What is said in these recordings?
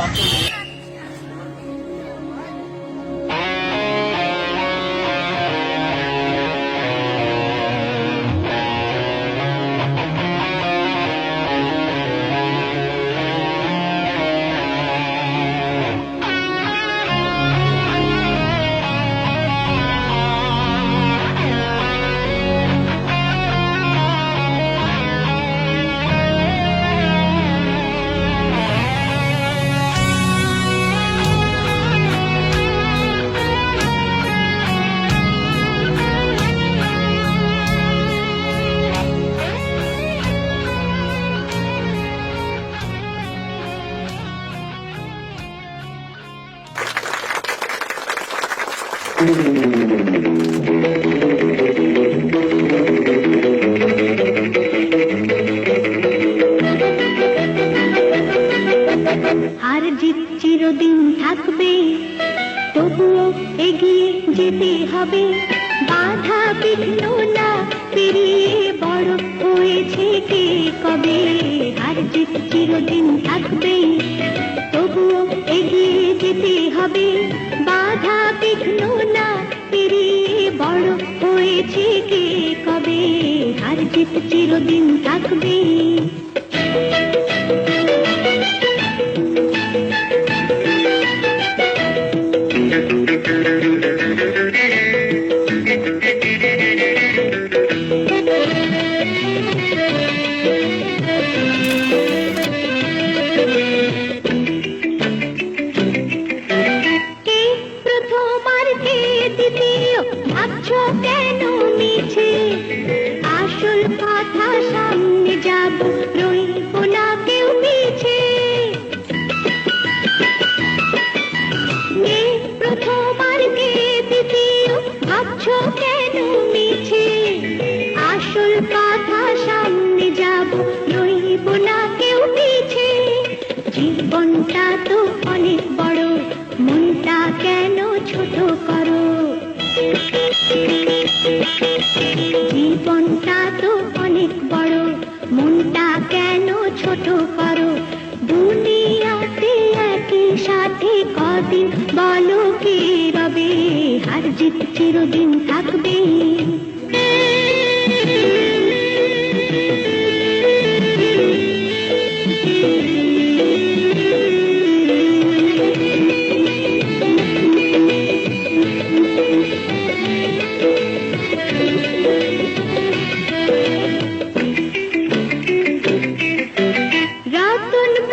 বাস্তব হার জিত চিরদিন থাকবে, তবুও এগিয়ে যেতে হবে। বাধা বিঘ্ন না পেরিয়ে বড় হয়েছে কে কবে? হার জিত চিরদিন থাকবে, তবুও এগিয়ে যেতে হবে। বাধা জিত চিরদিন থাকবে ভাবছ কেন মিছে? আসল কথা সামনে যাব রইব না কেউ কে প্রথম কে দ্বিতীয় কেন মিছে আসল কথা সামনে যাব রইব না কেউ পিছে জীবনটা তো অনেক বড়, মনটা কেন ছোট করো? দুনিয়াতে একই সাথে কদিন বলো কে রবে? হার জিত চিরদিন থাকবে।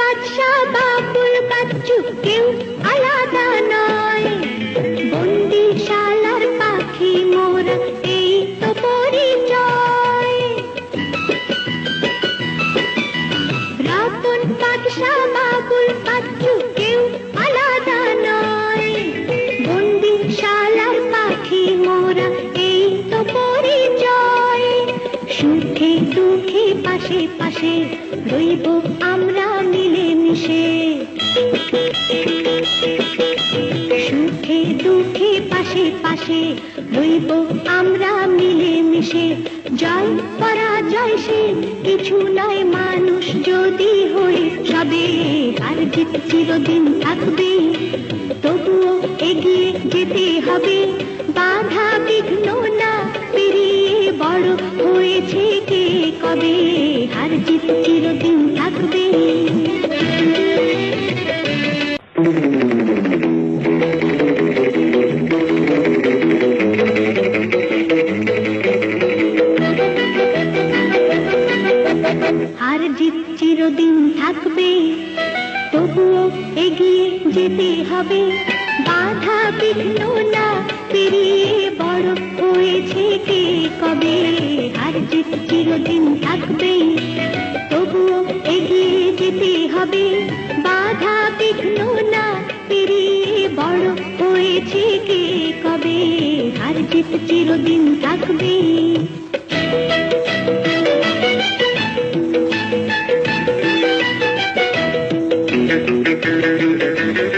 বাদশা বাবুল বাচ্চু কেউ আলাদা নয়। পাখি মোরা, এই তো পরিচয়। বাবুল বাচ্চু কেউ আলাদা নয়। পাখি মোরা, এই তো পরিচয়। সুখে দুঃখে পাশে পাশে রইব আমরা মিলে সুখে দুঃখে পাশে পাশে রইব আমরা মিলে মিশে জয় পরাজয় সে কিছু নয়, মানুষ যদি হয়ে সবে। আর জিত চিরদিন থাকবে, তবুও এগিয়ে যেতে হবে। বাধা বিঘ্ন না পেরিয়ে বড় হয়েছে কে কবে? হার জিত চিরদিন থাকবে। চিরদিন থাকবে, তবুও এগিয়ে যেতে হবে। বাধা বিঘ্ন না পেরিয়ে বড় হয়েছে কে কবে? হার জিত চিরদিন থাকবে, তবুও এগিয়ে যেতে হবে। বাধা বিঘ্ন না পেরিয়ে বড় হয়েছে কে কবে? হার জিত চিরদিন থাকবে।